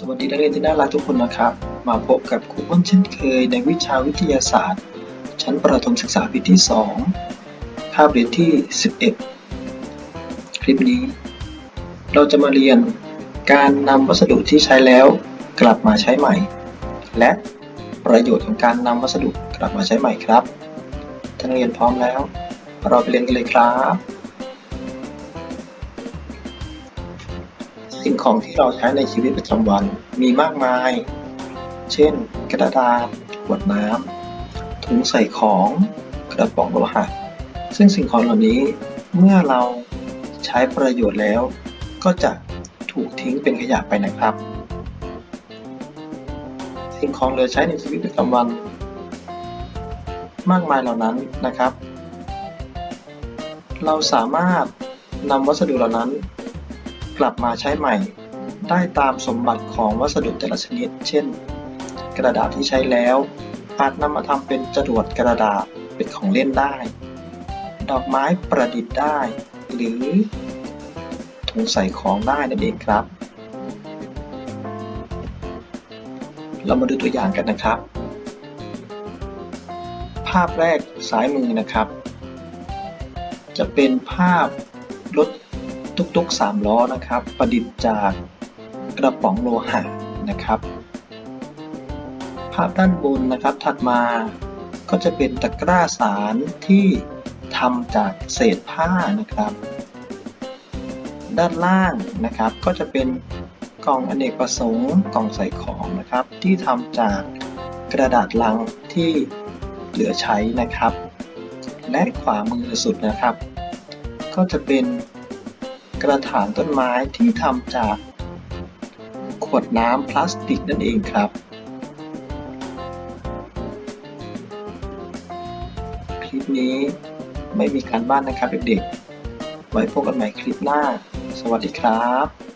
สวัสดีนักเรียนที่น่ารักทุกคนนะครับ มาพบกับครูอ้นเช่นเคยในวิชาวิทยาศาสตร์ ชั้นประถมศึกษาปีที่ 2 คาบเรียนที่ 11 คลิปนี้ เราจะมาเรียนการนำวัสดุที่ใช้แล้วกลับมาใช้ใหม่ และประโยชน์ของการนำวัสดุกลับมาใช้ใหม่ครับถ้านักเรียนพร้อมแล้ว เราไปเรียนกันเลยครับ สิ่งของที่เราใช้ในชีวิตประจำวันมีมากมาย เช่น กระดาษขวดน้ำถุงใส่ของกระป๋องโลหะซึ่งสิ่งของเหล่านี้เมื่อเราใช้ประโยชน์แล้ว ก็จะถูกทิ้งเป็นขยะไปนะครับ สิ่งของเหลือใช้ในชีวิตประจำวัน มากมายเหล่านั้นนะครับ เราสามารถนำวัสดุเหล่านั้น กลับมาใช้ใหม่ ได้ตามสมบัติของวัสดุแต่ละชนิด เช่น กระดาษที่ใช้แล้ว อาจนำมาทำเป็นจรวดกระดาษเป็นของเล่นได้ ดอกไม้ประดิษฐ์ได้ หรือถุงใส่ของได้นั่นเองครับ เรามาดูตัวอย่างกันนะครับ ภาพแรกซ้ายมือนะครับ จะเป็นภาพรถ ตุกๆ 3 ล้อนะครับ ประดิษฐ์จากกระป๋องโลหะนะครับ ภาพด้านบนนะครับถัดมาก็จะเป็นตะกร้าสารที่ทำจากเศษผ้านะครับ ด้านล่างนะครับก็จะเป็นกล่องอเนกประสงค์กล่องใส่ของนะครับ ที่ทำจากกระดาษลังที่เหลือใช้นะครับ และขวามือสุดนะครับ ก็จะเป็น กระถางต้นไม้ที่ทำจาก ขวดน้ำพลาสติกนั่นเองครับ คลิปนี้ไม่มีการบ้านนะครับเด็กๆ ไว้พบกันใหม่คลิปหน้า สวัสดีครับ